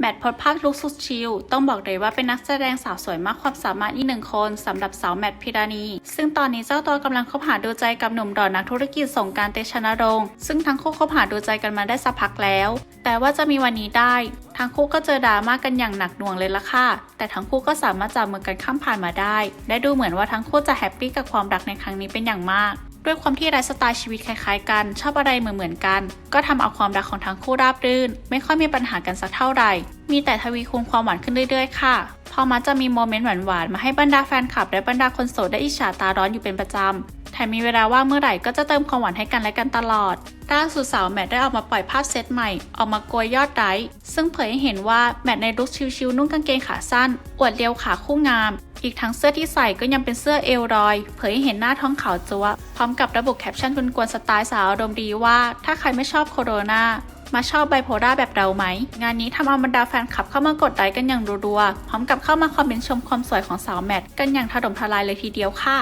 แมทพดภาคลุกสุดชิลต้องบอกเลยว่าเป็นนักแสดงสาวสวยมากความสามารถอีกหนึ่งคนสำหรับสาวแมทพิราณีซึ่งตอนนี้เจ้าตัวกำลังคบหาดูใจกับหนุ่มดอนนักธุรกิจสงการเตชะนรงค์ซึ่งทั้งคู่คบหาดูใจกันมาได้สักพักแล้ว แต่ว่าจะมีวันนี้ได้ ทั้งคู่ก็เจอดราม่ากันอย่างหนักหน่วงเลยละค่ะแต่ทั้งคู่ก็สามารถจับมือกันข้ามผ่านมาได้ และดูเหมือนว่าทั้งคู่จะแฮปปี้กับความรักในครั้งนี้เป็นอย่างมาก ด้วยความที่ไลฟ์สไตล์ชีวิตคล้ายๆกัน ชอบอะไรเหมือนๆกัน ก็ทำเอาความรักของทั้งคู่ราบรื่น ไม่ค่อยมีปัญหากันสักเท่าไหร่ มีแต่ทวีคูณความหวานขึ้นเรื่อยๆค่ะพอมัจะมีโมเมนต์หวานๆมาให้บรรดาแฟนคลับ และบรรดาคนโสดได้อิจฉาตาร้อนอยู่เป็นประจำแถมมีเวลาว่างเมื่อไหร่ก็จะเติมความหวานให้กันและกันตลอดล่าสุดสาวแมทได้ออกมาปล่อยภาพเซตใหม่ ออกมาโกยยอดไลค์ซึ่งเผยให้เห็นว่าแมทในลุคชิลๆนุ่งกางเกงขาสั้น อวดเรียวขาคู่งาม อีกทั้งเสื้อที่ใส่ก็ยังเป็นเสื้อเอลรอย เผยให้เห็นหน้าท้องขาวจัวพร้อมกับระบุแคปชั่นกวนๆสไตล์สาวอารมณ์ดีว่า ถ้าใครไม่ชอบโคโรนามาชอบไบโพล่าแบบเราไหม งานนี้ทำเอาบรรดาแฟนคลับเข้ามากดไลค์กันอย่างรัวๆ พร้อมกับเข้ามาคอมเมนต์ชมความสวยของสาวแมทกันอย่างถล่มทลายเลยทีเดียวค่ะ